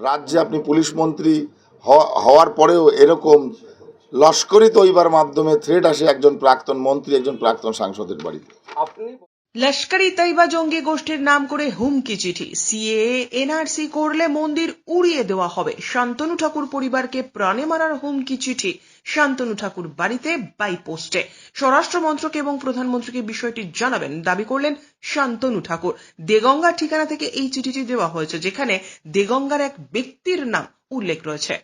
রাজ্যে আপনি পুলিশ মন্ত্রী হওয়ার পরেও এরকম লস্করি তৈবার মাধ্যমে থ্রেট আসে একজন প্রাক্তন মন্ত্রী, একজন প্রাক্তন সাংসদের বাড়িতে। আপনি লস্করি তৈবা জঙ্গি গোষ্ঠীর নাম করে হুমকি চিঠি। সিএএ, এনআরসি করলে মন্দির উড়িয়ে দেওয়া হবে। শান্তনু ঠাকুর পরিবারকে প্রাণে মারার হুমকি চিঠি শান্তনু ঠাকুর বাড়িতে বাই পোস্টে। স্বরাষ্ট্র মন্ত্রক এবং প্রধানমন্ত্রীকে বিষয়টি জানাবেন। দাবি করলেন শান্তনু ঠাকুর। দেগঙ্গার ঠিকানা থেকে এই চিঠিটি দেওয়া হয়েছে, যেখানে দেগঙ্গার এক ব্যক্তির নাম উল্লেখ রয়েছে।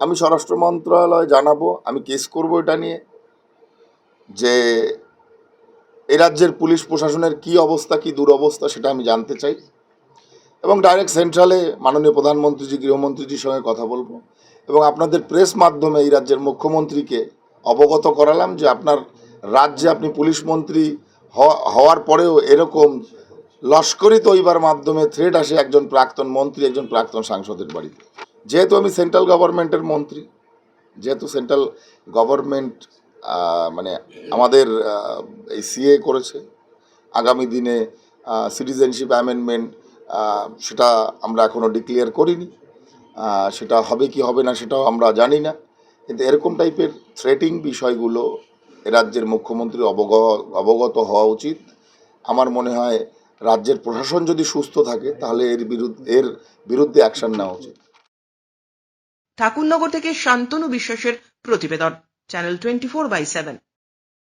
আমি স্বরাষ্ট্র মন্ত্রণালয় জানাব। আমি কেস করব এটা নিয়ে। যে এ রাজ্যের পুলিশ প্রশাসনের কি অবস্থা, কি দুরবস্থা সেটা আমি জানতে চাই। এবং ডাইরেক্ট সেন্ট্রালে মাননীয় প্রধানমন্ত্রীজি, গৃহমন্ত্রীজির সঙ্গে কথা বলব। এবং আপনাদের প্রেস মাধ্যমে এই রাজ্যের মুখ্যমন্ত্রীকে অবগত করালাম যে আপনার রাজ্যে আপনি পুলিশ মন্ত্রী হওয়ার পরেও এরকম লস্করি তৈবার মাধ্যমে থ্রেড আসে একজন প্রাক্তন মন্ত্রী, একজন প্রাক্তন সাংসদের বাড়িতে। যেহেতু আমি সেন্ট্রাল গভর্নমেন্টের মন্ত্রী, যেহেতু সেন্ট্রাল গভর্নমেন্ট মানে আমাদের এই সিএ করেছে। আগামী দিনে সিটিজেনশিপ অ্যামেন্ডমেন্ট সেটা আমরা এখনও ডিক্লেয়ার করিনি। সেটা হবে কি হবে না সেটাও আমরা জানি না। কিন্তু এরকম টাইপের থ্রেটিং বিষয়গুলো রাজ্যের মুখ্যমন্ত্রী অবগ, অবগত হওয়া উচিত। আমার মনে হয় রাজ্যের প্রশাসন যদি সুস্থ থাকে, তাহলে এর বিরুদ্ধে এর বিরুদ্ধে অ্যাকশন নেওয়া উচিত। ঠাকুরনগর থেকে শান্তনু বিশ্বাসের প্রতিবেদন। channel 24 by 7.